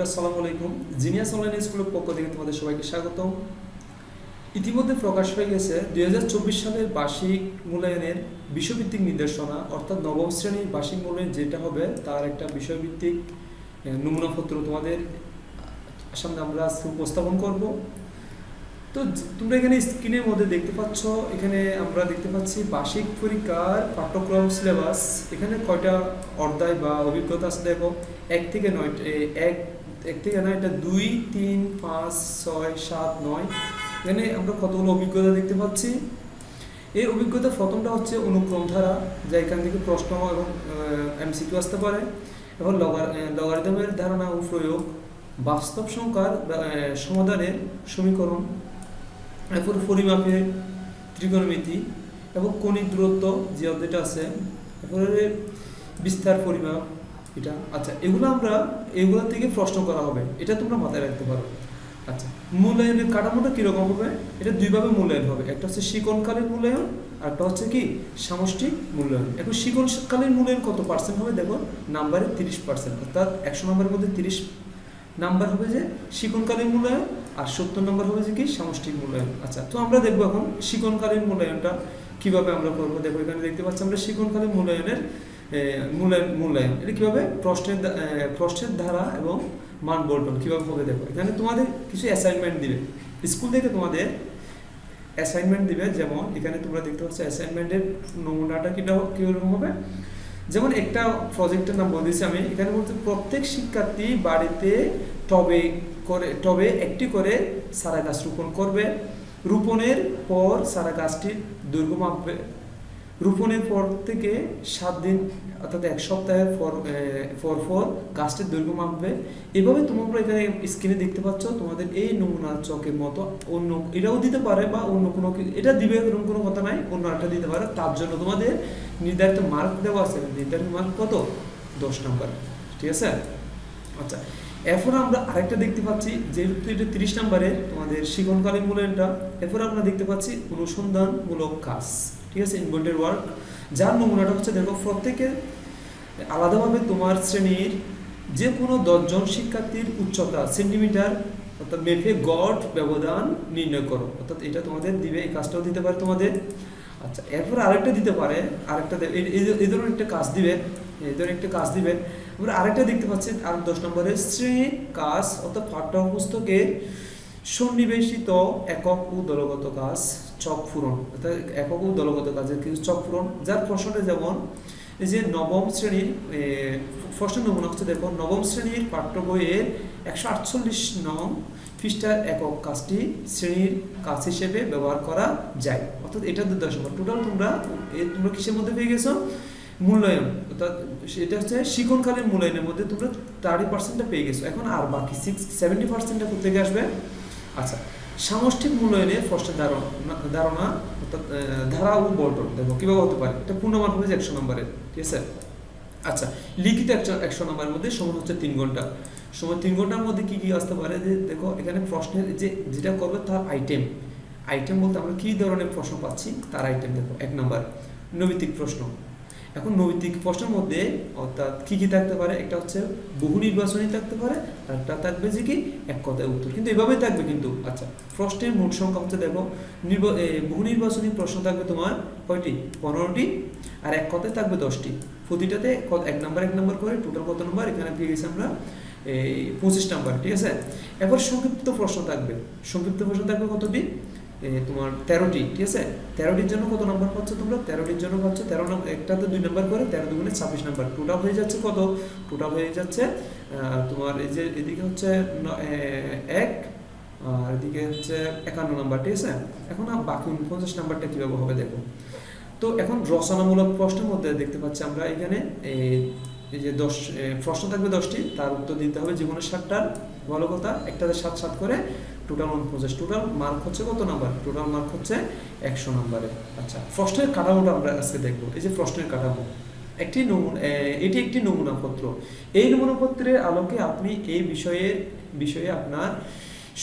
শিক্ষার্থীরা আসসালামু আলাইকুম। জিনিয়াস অনলাইন স্কুলের পক্ষ থেকে তোমাদের সবাইকে স্বাগতম। ইতিমধ্যে প্রকাশ হয়ে গেছে, দুই হাজার চব্বিশ সালের বার্ষিক মূল্যায়নের বিষয়ভিত্তিক নির্দেশনা, অর্থাৎ নবম শ্রেণির বার্ষিক মূল্যায়ন যেটা হবে, তার একটা বিষয়ভিত্তিক নমুনাপত্র তোমাদের সামনে আমরা আজকে উপস্থাপন করব। তো তোমরা এখানে স্ক্রিনের মধ্যে দেখতে পাচ্ছ, এখানে আমরা দেখতে পাচ্ছি বার্ষিক পরীক্ষার পাঠ্যক্রম সিলেবাস। এখানে কয়টা অর্ধায় বা অভিজ্ঞতা আছে দেখো, এক থেকে নয় এক থেকে নয় এটা দুই, তিন, পাঁচ, ছয়, সাত, নয়। এখানে আমরা কতগুলো অভিজ্ঞতা দেখতে পাচ্ছি। এই অভিজ্ঞতা প্রথমটা হচ্ছে অনুক্রম ধারা যা এখান থেকে প্রশ্ন এবং এমসিকিউ আসতে পারে। এবং লগারিদমের ধারণা ও প্রয়োগ, বাস্তব সংখ্যার সমাধানের সমীকরণ, এরপর পরিমাপের ত্রিকোণমিতি এবং কণিক দূরত্ব যে অধ্যায়টা আছে। এরপরে বিস্তার পরিমাপ এটা? আচ্ছা এগুলো আমরা, এগুলো থেকে প্রশ্ন করা হবে। এটা তোমরা মাথায় রাখতে পারো। আচ্ছা মূল্যায়নের কাঠামোটা কীরকম হবে? এটা দুইভাবে মূল্যায়ন হবে। একটা হচ্ছে শিকনকালীন মূল্যায়ন, আর একটা হচ্ছে কি? সামষ্টিক মূল্যায়ন। এখন শিকনকালীন মূল্যায়ন কত পার্সেন্ট হবে? দেখো নাম্বারে তিরিশ পার্সেন্ট অর্থাৎ একশো নম্বরের মধ্যে তিরিশ নাম্বার হবে যে শিকনকালীন মূল্যায়ন, আর সত্তর নম্বর হবে যে কি? সামষ্টিক মূল্যায়ন। আচ্ছা তো আমরা দেখব এখন শিকনকালীন মূল্যায়নটা কীভাবে আমরা করব। দেখো, এখানে দেখতে পাচ্ছি আমরা শিকনকালীন মূল্যায়নের এ, মূল্যায়ন এটা কীভাবে? প্রশ্নের প্রশ্নের ধারা এবং মান বন্টন। কীভাবে হবে দেখো। এখানে তোমাদের কিছু অ্যাসাইনমেন্ট দিবে। স্কুল থেকে তোমাদের অ্যাসাইনমেন্ট দিবে। যেমন এখানে তোমরা দেখতে পাচ্ছ অ্যাসাইনমেন্টের নমুনাটা কীটা কীরকম হবে? যেমন একটা প্রজেক্টের নাম বলতেছি আমি। এখানে বলতে প্রত্যেক শিক্ষার্থী বাড়িতে টবে করে টবে একটি করে সারা গাছ রোপণ করবে। রোপণের পর সারা গাছটির দৈর্ঘ্য মাপবে রোপণের পর থেকে সাত দিন, অর্থাৎ এক সপ্তাহের পর পর পর গাছটির দৈর্ঘ্য মাপবে। এভাবে তোমরা এখানে স্ক্রিনে দেখতে পাচ্ছ, তোমাদের এই নমুনা চকের মতো অন্য, এটাও দিতে পারে বা অন্য কোনো এটা দিবে এরকম কোনো কথা নাই, অন্য একটা দিতে পারে। তার জন্য তোমাদের নির্ধারিত মার্ক দেওয়া আছে। নির্ধারিত মার্ক কত? দশ নাম্বার ঠিক আছে? আচ্ছা এরপর আমরা আরেকটা দেখতে পাচ্ছি, যেহেতু এটা তিরিশ নাম্বারে তোমাদের শিখনকালীন মূল্যায়নটা, এরপর আমরা দেখতে পাচ্ছি অনুসন্ধানমূলক কাজ। ঠিক আছে ইনভোল্টেড ওয়ার্ক যার নমুনাটা হচ্ছে, দেখো, প্রত্যেকে আলাদাভাবে তোমার শ্রেণির যে কোনো দশজন শিক্ষার্থীর উচ্চতা সেন্টিমিটার অর্থাৎ মেপে গড় ব্যবধান নির্ণয় করো। অর্থাৎ এটা তোমাদের দিবে, এই কাজটাও দিতে পারে তোমাদের। আচ্ছা এরপর আরেকটা দিতে পারে, আরেকটা এই- ধরনের একটা কাজ দিবে, এই ধরনের একটা কাজ দিবে। আমরা আরেকটা দেখতে পাচ্ছি, আর দশ নম্বরে শ্রেণির কাজ, অর্থাৎ পাঠ্যপুস্তকের সন্নিবেশিত একক ও দলগত কাজ। চক পূরণ, অর্থাৎ একক দলগত কাজের কিছু চক পূরণ, যার প্রশ্নটা যেমন এই যে নবম শ্রেণির ফার্স্ট নমুনা হচ্ছে দেখো, নবম শ্রেণির পাঠ্য বইয়ের একশো আটচল্লিশ নং পৃষ্ঠার একক কাজটি শ্রেণির কাজ হিসেবে ব্যবহার করা যায়। অর্থাৎ এটা দশ টোটাল তোমরা তোমরা কিসের মধ্যে পেয়ে গেছো? মূল্যায়ন, অর্থাৎ এটা হচ্ছে শিক্ষণকালীন মূল্যায়নের মধ্যে তোমরা থার্টি পার্সেন্টটা পেয়ে গেছো। এখন আর বাকি সিক্স সেভেন্টি পার্সেন্টটা কোথেকে আসবে? আচ্ছা সামষ্টিক মূল্যায়নে ফার্স্টের ধারণা ধারণা অর্থাৎ ধারা ও বন্টন দেখো, কীভাবে হতে পারে? এটা পূর্ণমান হবে একশো নম্বরের, ঠিক আছে? আচ্ছা লিখিত একশো একশো নম্বরের মধ্যে সময় হচ্ছে তিন ঘণ্টা। সময় তিন ঘণ্টার মধ্যে কী কী আসতে পারে? যে দেখো, এখানে প্রশ্নের যে, যেটা করবে তার আইটেম আইটেম বলতে আমরা কী ধরনের প্রশ্ন পাচ্ছি? তার আইটেম দেখো, এক নম্বর নৈতিক প্রশ্ন। এখন নৈতিক প্রশ্নের মধ্যে অর্থাৎ কি কি থাকতে পারে? একটা হচ্ছে বহু নির্বাচনী থাকতে পারে একটা থাকবে যে কি? এক কথায় উত্তর। কিন্তু এভাবেই থাকবে কিন্তু। আচ্ছা প্রশ্নের মোট সংখ্যা হচ্ছে দেখো বহু নির্বাচনী প্রশ্ন থাকবে তোমার কয়টি? পনেরোটি, আর এক কথায় থাকবে দশটি। প্রতিটাতে এক নাম্বার এক নাম্বার করে টোটাল কত নাম্বার? এখানে পেয়ে গেছি আমরা এই পঁচিশ নাম্বার, ঠিক আছে? এবার সংক্ষিপ্ত প্রশ্ন থাকবে। সংক্ষিপ্ত প্রশ্ন থাকবে কতটি? তোমার তেরোটি, ঠিক আছে? তেরোটির জন্য কত নাম্বার পাচ্ছ তোমরা? তেরোটির জন্য পাচ্ছ তেরো নম্বর একটাতে দুই নাম্বার করে, তেরো দুগুণে ছাব্বিশ নাম্বার টোটাল হয়ে যাচ্ছে কত? টোটাল হয়ে যাচ্ছে তোমার এই যে, এদিকে হচ্ছে এক, আর এদিকে হচ্ছে একান্ন নাম্বার ঠিক আছে? এখন আর বাকি উনপঞ্চাশ নাম্বারটা কীভাবে হবে দেখো। তো এখন রচনামূলক প্রশ্নের মধ্যে দেখতে পাচ্ছি আমরা এখানে এই যে দশ প্রশ্ন থাকবে দশটি, তার উত্তর দিতে হবে কোনো সাতটার ভালো কথা একটাতে সাত সাত করে টোটাল উনপঞ্চাশ টোটাল মার্ক হচ্ছে কত নাম্বার টোটাল মার্ক হচ্ছে একশো নাম্বারে আচ্ছা প্রশ্নের কাঠামোটা আমরা আজকে দেখব। এই যে প্রশ্নের কাঠামো, একটি নমুনা এটি একটি নমুনাপত্র। এই নমুনাপত্রের আলোকে আপনি এই বিষয়ের বিষয়ে আপনার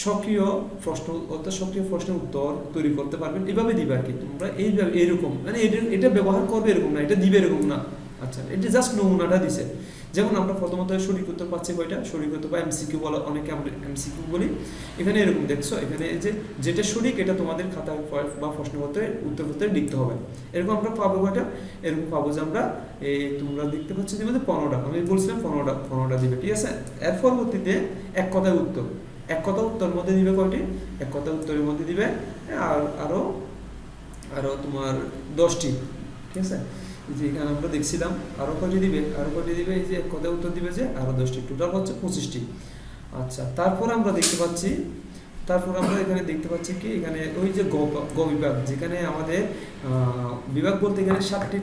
সক্রিয় প্রশ্ন, অর্থাৎ সক্রিয় প্রশ্নের উত্তর তৈরি করতে পারবেন। এভাবে দিবে আর কি। তোমরা এইভাবে, এরকম মানে এটা ব্যবহার করবে এরকম না, এটা দিবে এরকম না। আচ্ছা এটা জাস্ট নমুনাটা দিছে। যেমন আমরা প্রথমত সঠিক উত্তর পাচ্ছি কয়টা? সঠিক উত্তর বা এমসিকিউ বলা, অনেকে আমরা এমসিকিউ বলি। এখানে এরকম, দেখছ? এখানে যে, যেটা সঠিক, এটা তোমাদের খাতায় প- বা প্রশ্নপত্রে উত্তরপত্রে লিখতে হবে। এরকম আমরা পাবো কয়টা? এরকম পাবো যে আমরা এই তোমরা দেখতে পাচ্ছ যে মধ্যে পনেরোটা। আমি বলছিলাম পনেরোটা পনেরোটা দিবে, ঠিক আছে? এর পরবর্তীতে এক কথায় উত্তর। এক কথা উত্তর মধ্যে দিবে কয়টি? এক কথা উত্তরের মধ্যে দিবে, আর, আরও আরও তোমার দশটি, ঠিক আছে? যে এখানে আমরা দেখছিলাম, আরও কয়টি দিবে? আরও কয়টি দিবে? এই যে এক কথা উত্তর দিবে যে আরও দশটি। টোটাল হচ্ছে পঁচিশটি। আচ্ছা তারপর আমরা দেখতে পাচ্ছি, তারপর আমরা এখানে দেখতে পাচ্ছি কি, এখানে ওই যে গ বিভাগ, যেখানে আমাদের বিভাগ বলতে এখানে সাতটি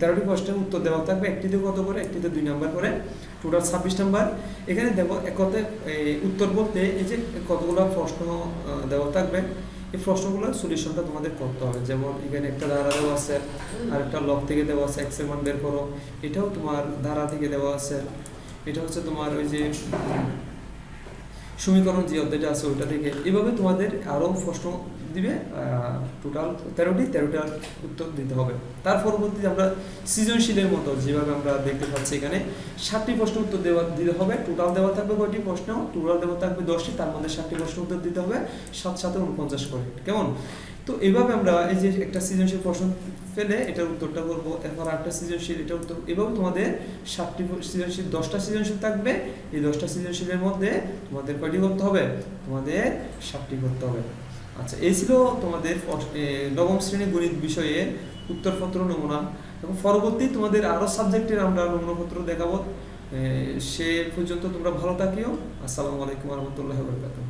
তেরোটি প্রশ্নের উত্তর দেওয়া থাকবে। একটিতে কত করে? একটিতে দুই নাম্বার করে। টোটাল ছাব্বিশ নাম্বার। এখানে দেবো এক কথায় উত্তর বলতে এই যে কতগুলো প্রশ্ন দেওয়া থাকবে। এই প্রশ্নগুলোর সলিউশনটা তোমাদের করতে হবে। যেমন এখানে একটা ধারা দেওয়া আছে আর একটা লক থেকে দেওয়া আছে এক্সের মান বের করো। এটাও তোমার ধারা থেকে দেওয়া আছে। এটা হচ্ছে তোমার ওই যে সমীকরণ যে অধ্যায়টা আছে ওইটা থেকে। এভাবে তোমাদের আরও প্রশ্ন দিবে টোটাল তেরোটি তেরোটার উত্তর দিতে হবে। তার পরবর্তীতে আমরা সৃজনশীলের মতো যেভাবে আমরা দেখতে পাচ্ছি এখানে ষাটটি প্রশ্ন উত্তর দেওয়া, দিতে হবে। টোটাল দেওয়া থাকবে কয়টি প্রশ্ন? টোটাল দেওয়া থাকবে দশটি, তার মধ্যে ষাটটি প্রশ্ন উত্তর দিতে হবে। সাত সাথে উনপঞ্চাশ করে। কেমন? তো এভাবে আমরা এই যে একটা সৃজনশীল প্রশ্ন ফেলে এটার উত্তরটা করব। এরপর আটটা সৃজনশীল এটা উত্তর, এভাবে তোমাদের ষাটটি সৃজনশীল, দশটা সৃজনশীল থাকবে। এই দশটা সৃজনশীলের মধ্যে তোমাদের কয়টি করতে হবে? তোমাদের ষাটটি করতে হবে। আচ্ছা এই ছিল তোমাদের নবম শ্রেণি গণিত বিষয়ে উত্তরপত্র নমুনা এবং পরবর্তী তোমাদের আরও সাবজেক্টের আমরা নমুনাপত্র দেখাবো। সে পর্যন্ত তোমরা ভালো থাকিও। আসসালামু আলাইকুম রহমতুল্লাহ বরকাতুহ।